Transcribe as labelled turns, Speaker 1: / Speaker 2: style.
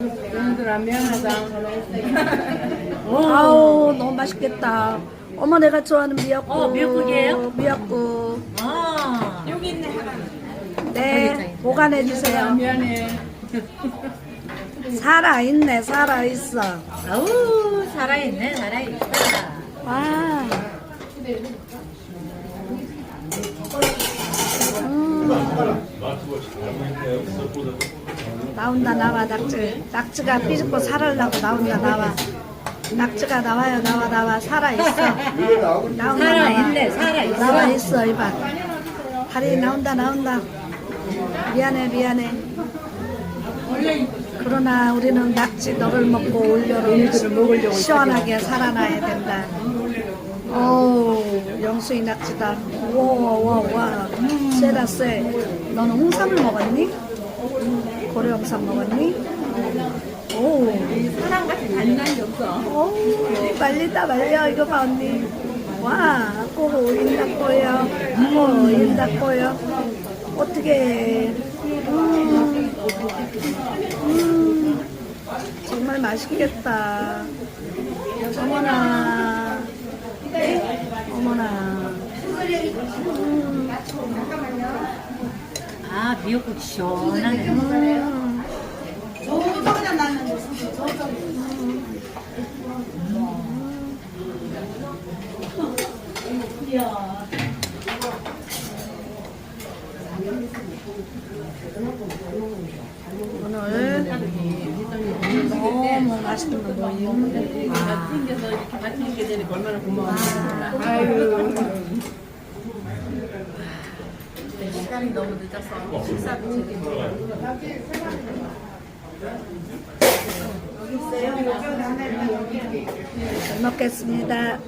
Speaker 1: 얘들아 미안하다.
Speaker 2: 아우 너무 맛있겠다. 어머 내가 좋아하는 미역국.
Speaker 3: 어, 미역국이에요?
Speaker 2: 미역국.
Speaker 3: 아,
Speaker 2: 네 보관해 주세요.
Speaker 1: 미안해.
Speaker 2: 살아 있네 살아 있어.
Speaker 3: 아우, 살아있네, 살아있다.
Speaker 2: 와. 나온다 나와 낙지. 낙지가 삐죽고 살으려고 나온다 나와. 낙지가 나와요 나와 나와. 살아 있어. 나온다
Speaker 3: 살아 있네, 살아 있어.
Speaker 2: 나와 있어 이봐. 다리 나온다 나온다. 미안해 미안해. 그러나 우리는 낙지 너를 먹고 올여름 시원하게 살아나야 된다. 오 영수이 낙지다. 와와와 쎄다 쎄. 너는 홍삼을 먹었니? 고려홍삼 먹었니? 오
Speaker 1: 잔인한 게 없어.
Speaker 2: 오, 말리다 말려 이거 봐 언니. 와 꼬고 오인다꼬요. 어 오인다꼬요. 어떻게 음, 음, 정말 맛있겠다. 어머나. 어머나. 음,
Speaker 3: 아, 미역국 시원하네.
Speaker 2: 음. 오늘 너무 맛있는 거.
Speaker 1: 나 튕겨서 이렇게 같이 있게 되니까 얼마나 몰라. 아유. 시간이 너무 늦어서 식사도 제대로.
Speaker 2: 잘 먹겠습니다.